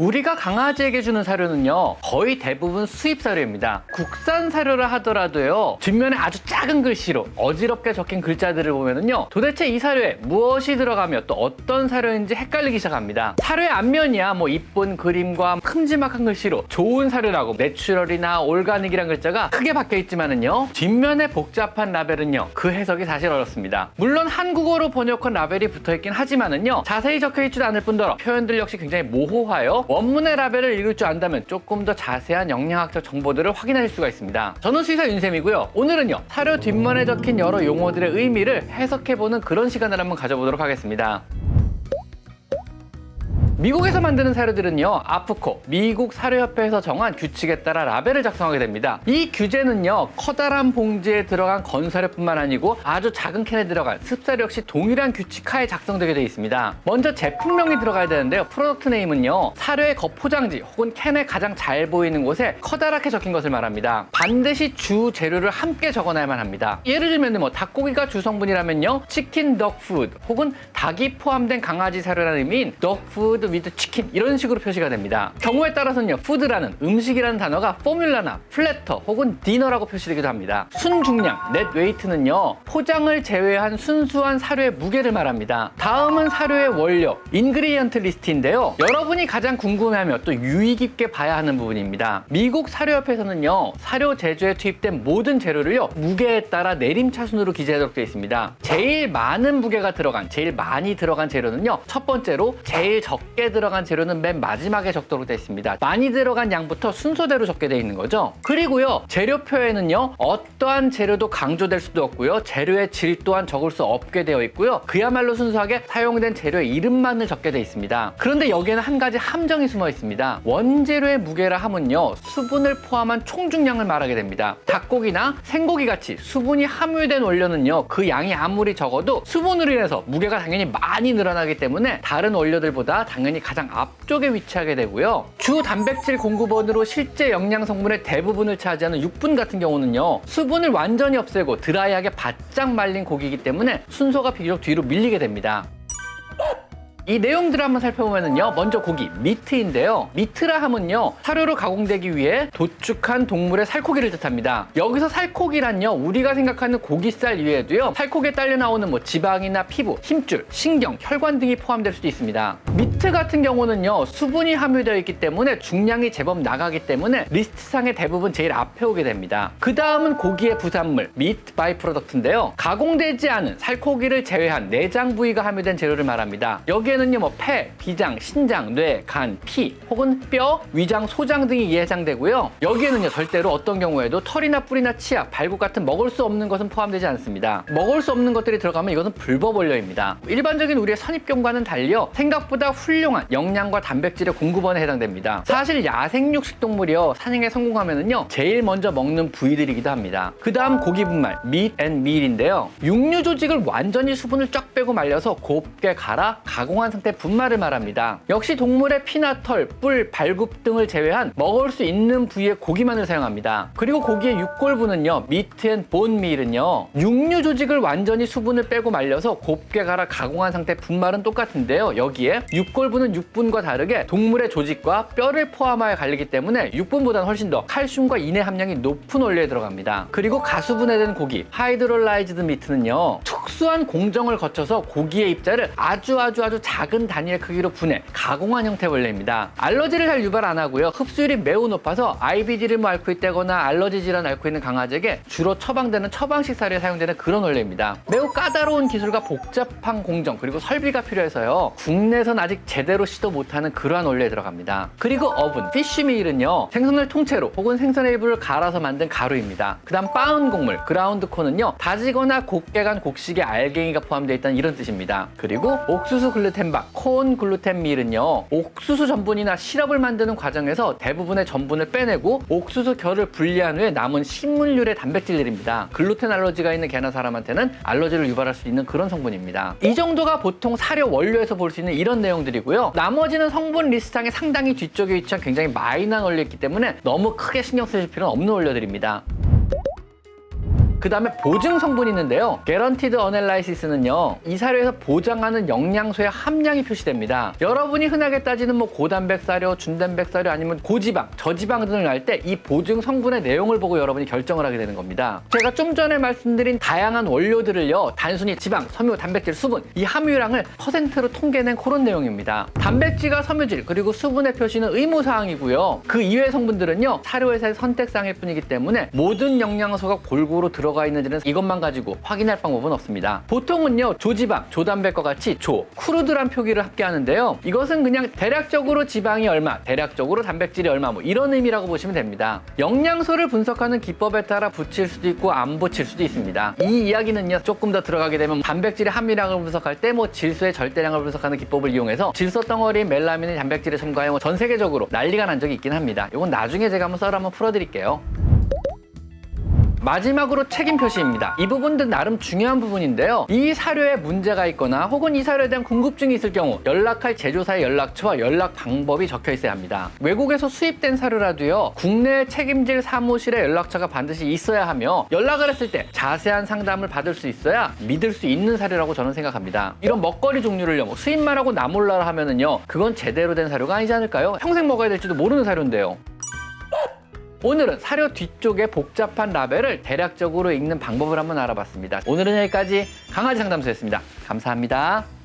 우리가 강아지에게 주는 사료는요 거의 대부분 수입 사료입니다. 국산 사료라 하더라도요 뒷면에 아주 작은 글씨로 어지럽게 적힌 글자들을 보면은요 도대체 이 사료에 무엇이 들어가며 또 어떤 사료인지 헷갈리기 시작합니다. 사료의 앞면이야 뭐 이쁜 그림과 큼지막한 글씨로 좋은 사료라고 내추럴이나 올가닉이란 글자가 크게 박혀 있지만은요 뒷면에 복잡한 라벨은요 그 해석이 사실 어렵습니다. 물론 한국어로 번역한 라벨이 붙어 있긴 하지만은요 자세히 적혀 있지도 않을 뿐더러 표현들 역시 굉장히 모호하여 원문의 라벨을 읽을 줄 안다면 조금 더 자세한 영양학적 정보들을 확인하실 수가 있습니다. 저는 수의사 윤쌤이고요. 오늘은요 사료 뒷면에 적힌 여러 용어들의 의미를 해석해보는 그런 시간을 한번 가져보도록 하겠습니다 미국에서 만드는 사료들은요, 아프코, 미국 사료협회에서 정한 규칙에 따라 라벨을 작성하게 됩니다. 이 규제는요, 커다란 봉지에 들어간 건사료뿐만 아니고 아주 작은 캔에 들어간 습사료 역시 동일한 규칙 하에 작성되게 되어 있습니다. 먼저 제품명이 들어가야 되는데요, 프로덕트 네임은요, 사료의 겉포장지 혹은 캔에 가장 잘 보이는 곳에 커다랗게 적힌 것을 말합니다. 반드시 주 재료를 함께 적어놔야만 합니다. 예를 들면 뭐 닭고기가 주 성분이라면요, 치킨 덕 푸드 혹은 닭이 포함된 강아지 사료라는 의미인 덕 푸드 위드 치킨 이런 식으로 표시가 됩니다. 경우에 따라서는요, 푸드라는 음식이라는 단어가 포뮬라나 플래터 혹은 디너라고 표시되기도 합니다. 순중량, 넷 웨이트는요, 포장을 제외한 순수한 사료의 무게를 말합니다. 다음은 사료의 원료, 인그리디언트 리스트인데요. 여러분이 가장 궁금해하며 또 유의 깊게 봐야 하는 부분입니다. 미국 사료협회에서는요, 사료 제조에 투입된 모든 재료를요, 무게에 따라 내림차순으로 기재하도록 되어 있습니다. 제일 많은 무게가 들어간, 제일 많이 들어간 재료는요, 첫 번째로 제일 적게 들어간 재료는 맨 마지막에 적도록 되어 있습니다. 많이 들어간 양부터 순서대로 적게 되어 있는 거죠. 그리고요, 재료표에는요, 어떠한 재료도 강조될 수도 없고요, 재료의 질 또한 적을 수 없게 되어 있고요, 그야말로 순수하게 사용된 재료의 이름만을 적게 되어 있습니다. 그런데 여기에는 한 가지 함정이 숨어 있습니다. 원재료의 무게라 함은요, 수분을 포함한 총중량을 말하게 됩니다. 닭고기나 생고기 같이 수분이 함유된 원료는요, 그 양이 아무리 적어도 수분으로 인해서 무게가 당연히 많이 늘어나기 때문에 다른 원료들보다 당연히 가장 앞쪽에 위치하게 되고요. 주 단백질 공급원으로 실제 영양 성분의 대부분을 차지하는 육분 같은 경우는요, 수분을 완전히 없애고 드라이하게 바짝 말린 고기이기 때문에 순서가 비교적 뒤로 밀리게 됩니다. 이 내용들을 한번 살펴보면요. 먼저 고기, 미트인데요. 미트라 함은요. 사료로 가공되기 위해 도축한 동물의 살코기를 뜻합니다. 여기서 살코기란요. 우리가 생각하는 고기살 이외에도요. 살코기에 딸려 나오는 뭐 지방이나 피부, 힘줄, 신경, 혈관 등이 포함될 수도 있습니다. 미트 같은 경우는요. 수분이 함유되어 있기 때문에 중량이 제법 나가기 때문에 리스트상의 대부분 제일 앞에 오게 됩니다. 그 다음은 고기의 부산물, 미트 바이 프로덕트인데요. 가공되지 않은 살코기를 제외한 내장 부위가 함유된 재료를 말합니다. 여기 에는요, 뭐 폐, 비장, 신장, 뇌, 간, 피, 혹은 뼈, 위장, 소장 등이 예상되고요. 여기에는요, 절대로 어떤 경우에도 털이나 뿌리나 치아, 발굽 같은 먹을 수 없는 것은 포함되지 않습니다. 먹을 수 없는 것들이 들어가면 이것은 불법 원료입니다. 일반적인 우리의 선입견과는 달려 생각보다 훌륭한 영양과 단백질의 공급원에 해당됩니다. 사실 야생 육식 동물이요, 사냥에 성공하면은요, 제일 먼저 먹는 부위들이기도 합니다. 그 다음 고기 분말, meat and meal인데요. 육류 조직을 완전히 수분을 쫙 빼고 말려서 곱게 갈아 가공한 상태 분말을 말합니다. 역시 동물의 피나 털, 뿔, 발굽 등을 제외한 먹을 수 있는 부위의 고기만을 사용합니다. 그리고 고기의 육골부는요, 미트 앤본 밀은요, 육류 조직을 완전히 수분을 빼고 말려서 곱게 갈아 가공한 상태 분말은 똑같은데요. 여기에 육골부는 육분과 다르게 동물의 조직과 뼈를 포함하여 갈리기 때문에 육분보다는 훨씬 더 칼슘과 인해 함량이 높은 원료에 들어갑니다. 그리고 가수분해된 고기, 하이드롤라이즈드 미트는요, 특수한 공정을 거쳐서 고기의 입자를 아주 아주 아주 작은 단위의 크기로 분해, 가공한 형태 원료입니다. 알러지를 잘 유발 안 하고요. 흡수율이 매우 높아서 IBD를 뭐 앓고 있다거나 알러지 질환 앓고 있는 강아지에게 주로 처방되는 처방식 사료에 사용되는 그런 원료입니다. 매우 까다로운 기술과 복잡한 공정 그리고 설비가 필요해서요. 국내선 아직 제대로 시도 못하는 그러한 원료에 들어갑니다. 그리고 어분, 피쉬밀은요. 생선을 통째로 혹은 생선의 일부를 갈아서 만든 가루입니다. 그 다음 빠운 곡물, 그라운드 콘은요. 다지거나 곱게 간 곡식의 알갱이가 포함되어 있다는 이런 뜻입니다. 그리고 옥수수 글루텐 박, 콘 글루텐 밀은요. 옥수수 전분이나 시럽을 만드는 과정에서 대부분의 전분을 빼내고 옥수수 결을 분리한 후에 남은 식물류의 단백질들입니다. 글루텐 알러지가 있는 개나 사람한테는 알러지를 유발할 수 있는 그런 성분입니다. 이 정도가 보통 사료 원료에서 볼 수 있는 이런 내용들이고요. 나머지는 성분 리스트상의 상당히 뒤쪽에 위치한 굉장히 마이너한 원료이기 때문에 너무 크게 신경 쓰실 필요는 없는 원료들입니다. 그 다음에 보증 성분이 있는데요. Guaranteed Analysis는요. 이 사료에서 보장하는 영양소의 함량이 표시됩니다. 여러분이 흔하게 따지는 뭐 고단백 사료, 준단백 사료 아니면 고지방, 저지방 등을 할 때 이 보증 성분의 내용을 보고 여러분이 결정을 하게 되는 겁니다. 제가 좀 전에 말씀드린 다양한 원료들을요. 단순히 지방, 섬유, 단백질, 수분 이 함유량을 퍼센트로 통계낸 그런 내용입니다. 단백질과 섬유질 그리고 수분의 표시는 의무 사항이고요. 그 이외의 성분들은요. 사료에서의 선택 사항일 뿐이기 때문에 모든 영양소가 골고루 들어 가 있는지는 이것만 가지고 확인할 방법은 없습니다. 보통은요. 조지방, 조단백과 같이 조, 크루드란 표기를 함께 하는데요. 이것은 그냥 대략적으로 지방이 얼마, 대략적으로 단백질이 얼마 뭐 이런 의미라고 보시면 됩니다. 영양소를 분석하는 기법에 따라 붙일 수도 있고 안 붙일 수도 있습니다. 이 이야기는요. 조금 더 들어가게 되면 단백질의 함유량을 분석할 때 뭐 질소의 절대량을 분석하는 기법을 이용해서 질소 덩어리, 멜라민이 단백질에 첨가해 뭐전 세계적으로 난리가 난 적이 있긴 합니다. 이건 나중에 제가 한번 썰어 한번 풀어드릴게요. 마지막으로 책임 표시입니다. 이 부분도 나름 중요한 부분인데요. 이 사료에 문제가 있거나 혹은 이 사료에 대한 궁금증이 있을 경우 연락할 제조사의 연락처와 연락 방법이 적혀 있어야 합니다. 외국에서 수입된 사료라도요. 국내 책임질 사무실에 연락처가 반드시 있어야 하며 연락을 했을 때 자세한 상담을 받을 수 있어야 믿을 수 있는 사료라고 저는 생각합니다. 이런 먹거리 종류를요. 뭐 수입만 하고 나 몰라라 하면은요. 그건 제대로 된 사료가 아니지 않을까요? 평생 먹어야 될지도 모르는 사료인데요. 오늘은 사료 뒤쪽에 복잡한 라벨을 대략적으로 읽는 방법을 한번 알아봤습니다. 오늘은 여기까지 강아지 상담소였습니다. 감사합니다.